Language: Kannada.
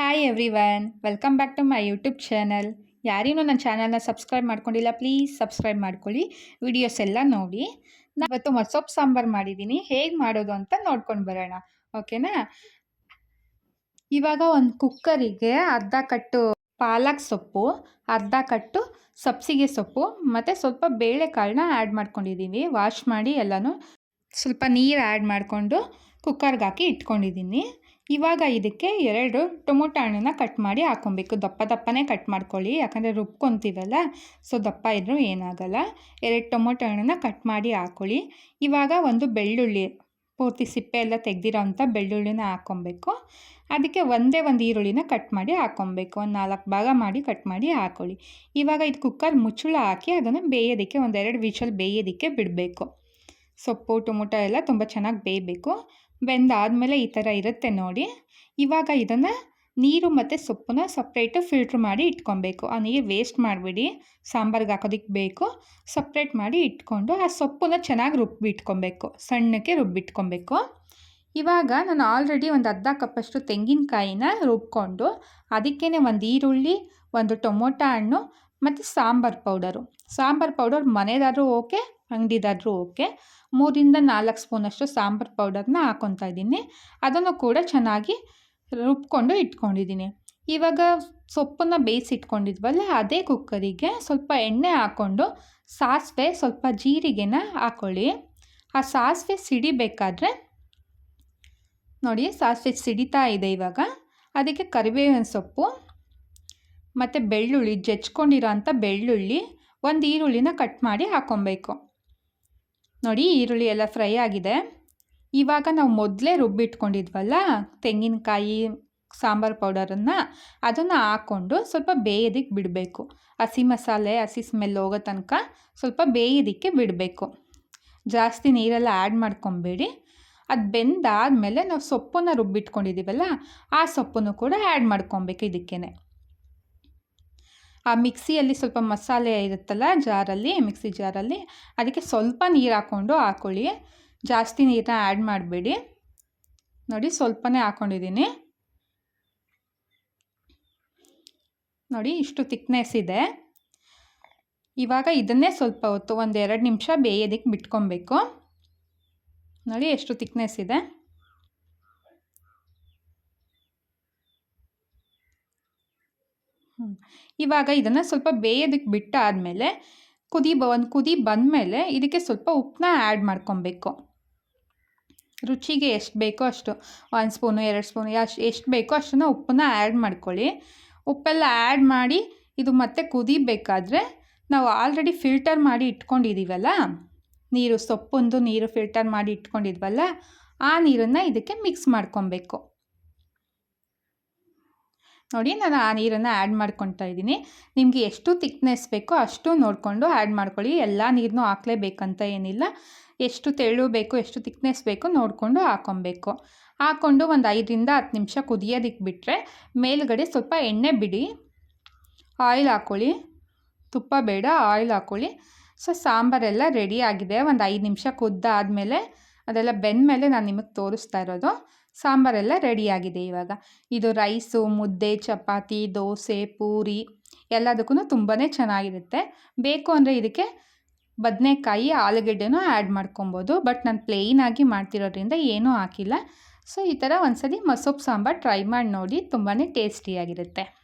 Hi everyone welcome back to my YouTube channel ಯಾರೇನೂ ನನ್ನ ಚಾನಲ್ನ ಸಬ್ಸ್ಕ್ರೈಬ್ ಮಾಡ್ಕೊಂಡಿಲ್ಲ ಪ್ಲೀಸ್ ಸಬ್ಸ್ಕ್ರೈಬ್ ಮಾಡ್ಕೊಳ್ಳಿ. ವಿಡಿಯೋಸ್ ಎಲ್ಲ ನೋಡಿ. ನಾನು ಇವತ್ತು ಮಸೊಪ್ಪು ಸಾಂಬಾರು ಮಾಡಿದ್ದೀನಿ. ಹೇಗೆ ಮಾಡೋದು ಅಂತ ನೋಡ್ಕೊಂಡು ಬರೋಣ. ಓಕೆನಾ ಇವಾಗ ಒಂದು ಕುಕ್ಕರಿಗೆ ಅರ್ಧ ಕಟ್ಟು ಪಾಲಕ್ ಸೊಪ್ಪು, ಅರ್ಧ ಕಟ್ಟು ಸಬ್ಸಿಗೆ ಸೊಪ್ಪು, ಮತ್ತು ಸ್ವಲ್ಪ ಬೇಳೆಕಾಳನ್ನ ಆ್ಯಡ್ ಮಾಡ್ಕೊಂಡಿದ್ದೀನಿ. ವಾಶ್ ಮಾಡಿ ಎಲ್ಲನೂ ಸ್ವಲ್ಪ ನೀರು ಆ್ಯಡ್ ಮಾಡಿಕೊಂಡು ಕುಕ್ಕರ್ಗೆ ಹಾಕಿ ಇಟ್ಕೊಂಡಿದ್ದೀನಿ. ಇವಾಗ ಇದಕ್ಕೆ ಎರಡು ಟೊಮೊಟೊ ಹಣ್ಣನ್ನ ಕಟ್ ಮಾಡಿ ಹಾಕೊಬೇಕು ದಪ್ಪ ದಪ್ಪನೇ ಕಟ್ ಮಾಡ್ಕೊಳ್ಳಿ. ಯಾಕಂದರೆ ರುಬ್ಕೊತೀವಲ್ಲ ಸೊ ದಪ್ಪ ಇದ್ದರೂ ಏನಾಗಲ್ಲ. ಎರಡು ಟೊಮೊಟೊ ಹಣ್ಣನ್ನ ಕಟ್ ಮಾಡಿ ಹಾಕ್ಕೊಳ್ಳಿ. ಇವಾಗ ಒಂದು ಬೆಳ್ಳುಳ್ಳಿ, ಪೂರ್ತಿ ಸಿಪ್ಪೆ ಎಲ್ಲ ತೆಗ್ದಿರೋ ಅಂಥ ಬೆಳ್ಳುಳ್ಳಿನ ಹಾಕ್ಕೊಬೇಕು. ಅದಕ್ಕೆ ಒಂದೇ ಒಂದು ಈರುಳ್ಳಿನ ಕಟ್ ಮಾಡಿ ಹಾಕ್ಕೊಬೇಕು. ಒಂದು ನಾಲ್ಕು ಭಾಗ ಮಾಡಿ ಕಟ್ ಮಾಡಿ ಹಾಕ್ಕೊಳ್ಳಿ. ಇವಾಗ ಇದು ಕುಕ್ಕರ್ ಮುಚ್ಚಳ ಹಾಕಿ ಅದನ್ನು ಬೇಯೋದಕ್ಕೆ ಒಂದೆರಡು ವಿಷಲ್ ಬೇಯೋದಕ್ಕೆ ಬಿಡಬೇಕು. ಸೊಪ್ಪು, ಟೊಮೊಟೊ ಎಲ್ಲ ತುಂಬ ಚೆನ್ನಾಗಿ ಬೇಯಬೇಕು. ಬೆಂದಾದಮೇಲೆ ಈ ಥರ ಇರುತ್ತೆ ನೋಡಿ. ಇವಾಗ ಇದನ್ನು ನೀರು ಮತ್ತು ಸೊಪ್ಪನ್ನ ಸಪ್ರೇಟು ಫಿಲ್ಟ್ರ್ ಮಾಡಿ ಇಟ್ಕೊಬೇಕು. ಆ ನೀರು ವೇಸ್ಟ್ ಮಾಡಿಬಿಡಿ. ಸಾಂಬಾರ್ಗೆ ಹಾಕೋದಕ್ಕೆ ಬೇಕು. ಸಪ್ರೇಟ್ ಮಾಡಿ ಇಟ್ಕೊಂಡು ಆ ಸೊಪ್ಪನ್ನ ಚೆನ್ನಾಗಿ ರುಬ್ಬಿಟ್ಕೊಬೇಕು. ಸಣ್ಣಕ್ಕೆ ರುಬ್ಬಿಟ್ಕೊಬೇಕು. ಇವಾಗ ನಾನು ಆಲ್ರೆಡಿ ಒಂದು ಅರ್ಧ ಕಪ್ಪಷ್ಟು ತೆಂಗಿನಕಾಯಿನ ರುಬ್ಕೊಂಡು ಅದಕ್ಕೇ ಒಂದು ಈರುಳ್ಳಿ, ಒಂದು ಟೊಮೊಟೊ ಹಣ್ಣು ಮತ್ತು ಸಾಂಬಾರು ಪೌಡರು. ಸಾಂಬಾರು ಪೌಡರ್ ಮನೆದಾದ್ರೂ ಓಕೆ ಅಂಗಡಿದಾದ್ರೂ ಓಕೆ. ಮೂರಿಂದ ನಾಲ್ಕು ಸ್ಪೂನಷ್ಟು ಸಾಂಬಾರು ಪೌಡರ್ನ ಹಾಕೊತಾ ಇದ್ದೀನಿ. ಅದನ್ನು ಕೂಡ ಚೆನ್ನಾಗಿ ರುಬ್ಕೊಂಡು ಇಟ್ಕೊಂಡಿದ್ದೀನಿ. ಇವಾಗ ಸೊಪ್ಪನ್ನು ಬೇಯಿಸಿಟ್ಕೊಂಡಿದ್ವಲ್ಲ, ಅದೇ ಕುಕ್ಕರಿಗೆ ಸ್ವಲ್ಪ ಎಣ್ಣೆ ಹಾಕ್ಕೊಂಡು ಸಾಸಿವೆ, ಸ್ವಲ್ಪ ಜೀರಿಗೆನ ಹಾಕ್ಕೊಳ್ಳಿ ಆ ಸಾಸಿವೆ ಸಿಡಿಬೇಕಾದ್ರೆ, ನೋಡಿ ಸಾಸಿವೆ ಸಿಡಿತಾ ಇದೆ ಇವಾಗ. ಅದಕ್ಕೆ ಕರಿಬೇವಿನ ಸೊಪ್ಪು, ಮತ್ತು ಬೆಳ್ಳುಳ್ಳಿ ಜಚ್ಕೊಂಡಿರೋ ಅಂಥ ಬೆಳ್ಳುಳ್ಳಿ, ಒಂದು ಈರುಳ್ಳಿನ ಕಟ್ ಮಾಡಿ ಹಾಕ್ಕೊಬೇಕು ನೋಡಿ ಈರುಳ್ಳಿ ಎಲ್ಲ ಫ್ರೈ ಆಗಿದೆ. ಇವಾಗ ನಾವು ಮೊದಲೇ ರುಬ್ಬಿಟ್ಕೊಂಡಿದ್ವಲ್ಲ, ತೆಂಗಿನಕಾಯಿ, ಸಾಂಬಾರು ಪೌಡರನ್ನು ಅದನ್ನು ಹಾಕ್ಕೊಂಡು ಸ್ವಲ್ಪ ಬೇಯೋದಕ್ಕೆ ಬಿಡಬೇಕು. ಹಸಿ ಮಸಾಲೆ, ಹಸಿ ಸ್ಮೆಲ್ ಹೋಗೋ ತನಕ ಸ್ವಲ್ಪ ಬೇಯೋದಕ್ಕೆ ಬಿಡಬೇಕು. ಜಾಸ್ತಿ ನೀರೆಲ್ಲ ಆ್ಯಡ್ ಮಾಡ್ಕೊಬೇಡಿ. ಅದು ಬೆಂದಾದಮೇಲೆ ನಾವು ಸೊಪ್ಪನ್ನು ರುಬ್ಬಿಟ್ಕೊಂಡಿದ್ದೀವಲ್ಲ ಆ ಸೊಪ್ಪನ್ನು ಕೂಡ ಆ್ಯಡ್ ಮಾಡ್ಕೊಬೇಕು ಇದಕ್ಕೇ ಆ ಮಿಕ್ಸಿಯಲ್ಲಿ ಸ್ವಲ್ಪ ಮಸಾಲೆ ಇರುತ್ತಲ್ಲ ಜಾರಲ್ಲಿ, ಮಿಕ್ಸಿ ಜಾರಲ್ಲಿ, ಅದಕ್ಕೆ ಸ್ವಲ್ಪ ನೀರು ಹಾಕ್ಕೊಂಡು ಹಾಕ್ಕೊಳ್ಳಿ ಜಾಸ್ತಿ ನೀರನ್ನ ಆ್ಯಡ್ ಮಾಡಬೇಡಿ. ನೋಡಿ ಸ್ವಲ್ಪನೇ ಹಾಕ್ಕೊಂಡಿದ್ದೀನಿ ನೋಡಿ ಇಷ್ಟು ತಿಕ್ನೆಸ್ ಇದೆ. ಇವಾಗ ಇದನ್ನೇ ಸ್ವಲ್ಪ ಹೊತ್ತು ಒಂದು ಎರಡು ನಿಮಿಷ ಬೇಯೋದಕ್ಕೆ ಬಿಟ್ಕೊಬೇಕು. ನೋಡಿ ಎಷ್ಟು ತಿಕ್ನೆಸ್ ಇದೆ. ಇವಾಗ ಇದನ್ನು ಸ್ವಲ್ಪ ಬೇಯೋದಕ್ಕೆ ಬಿಟ್ಟಾದಮೇಲೆ ಕುದಿ ಬ, ಒಂದು ಕುದಿ ಬಂದಮೇಲೆ ಇದಕ್ಕೆ ಸ್ವಲ್ಪ ಉಪ್ಪನ್ನ ಆ್ಯಡ್ ಮಾಡ್ಕೊಬೇಕು. ರುಚಿಗೆ ಎಷ್ಟು ಬೇಕೋ ಅಷ್ಟು. ಒಂದು ಸ್ಪೂನು, ಎರಡು ಸ್ಪೂನು ಎಷ್ಟು ಎಷ್ಟು ಬೇಕೋ ಅಷ್ಟನ್ನು ಉಪ್ಪನ್ನ ಆ್ಯಡ್ ಮಾಡ್ಕೊಳ್ಳಿ. ಉಪ್ಪೆಲ್ಲ ಆ್ಯಡ್ ಮಾಡಿ ಇದು ಮತ್ತೆ ಕುದಿಬೇಕಾದ್ರೆ ನಾವು ಆಲ್ರೆಡಿ ಫಿಲ್ಟರ್ ಮಾಡಿ ಇಟ್ಕೊಂಡಿದ್ದೀವಲ್ಲ ನೀರು, ಸೊಪ್ಪೊಂದು ನೀರು ಫಿಲ್ಟರ್ ಮಾಡಿ ಇಟ್ಕೊಂಡಿದ್ವಲ್ಲ? ಆ ನೀರನ್ನು ಇದಕ್ಕೆ ಮಿಕ್ಸ್ ಮಾಡ್ಕೊಬೇಕು. ನೋಡಿ ನಾನು ಆ ನೀರನ್ನು ಆ್ಯಡ್ ಮಾಡ್ಕೊತಾ ಇದ್ದೀನಿ. ನಿಮಗೆ ಎಷ್ಟು ತಿಕ್ನೆಸ್ ಬೇಕೋ ಅಷ್ಟು ನೋಡಿಕೊಂಡು ಆ್ಯಡ್ ಮಾಡ್ಕೊಳ್ಳಿ. ಎಲ್ಲ ನೀರನ್ನೂ ಹಾಕ್ಲೇಬೇಕಂತ ಏನಿಲ್ಲ. ಎಷ್ಟು ತೆಳು ಬೇಕು ಎಷ್ಟು ತಿಕ್ನೆಸ್ ಬೇಕು ನೋಡಿಕೊಂಡು ಹಾಕೊಬೇಕು. ಹಾಕ್ಕೊಂಡು ಒಂದು ಐದರಿಂದ ಹತ್ತು ನಿಮಿಷ ಕುದಿಯೋದಕ್ಕೆ ಬಿಟ್ಟರೆ ಮೇಲುಗಡೆ ಸ್ವಲ್ಪ ಎಣ್ಣೆ ಬಿಡಿ. ಆಯಿಲ್ ಹಾಕ್ಕೊಳ್ಳಿ ತುಪ್ಪ ಬೇಡ, ಆಯಿಲ್ ಹಾಕ್ಕೊಳ್ಳಿ ಸೊ, ಸಾಂಬಾರೆಲ್ಲ ರೆಡಿ ಆಗಿದೆ. ಒಂದು ಐದು ನಿಮಿಷ ಕುದ್ದಾದಮೇಲೆ ಅದೆಲ್ಲ ಬೆಂದ ಮೇಲೆ ನಾನು ನಿಮಗೆ ತೋರಿಸ್ತಾ ಇರೋದು. ಸಾಂಬಾರೆಲ್ಲ ರೆಡಿಯಾಗಿದೆ ಇವಾಗ. ಇದು ರೈಸು, ಮುದ್ದೆ, ಚಪಾತಿ, ದೋಸೆ, ಪೂರಿ ಎಲ್ಲದಕ್ಕೂ ತುಂಬಾ ಚೆನ್ನಾಗಿರುತ್ತೆ. ಬೇಕು ಅಂದರೆ ಇದಕ್ಕೆ ಬದನೆಕಾಯಿ, ಆಲೂಗಡ್ಡೆನೂ ಆ್ಯಡ್ ಮಾಡ್ಕೊಬೋದು. ಬಟ್ ನಾನು ಪ್ಲೇನಾಗಿ ಮಾಡ್ತಿರೋದ್ರಿಂದ ಏನೂ ಹಾಕಿಲ್ಲ. ಸೊ, ಈ ಥರ ಒಂದು ಸಲ ಮಸೊಪ್ಪು ಸಾಂಬಾರು ಟ್ರೈ ಮಾಡಿ ನೋಡಿ ತುಂಬಾ ಟೇಸ್ಟಿಯಾಗಿರುತ್ತೆ.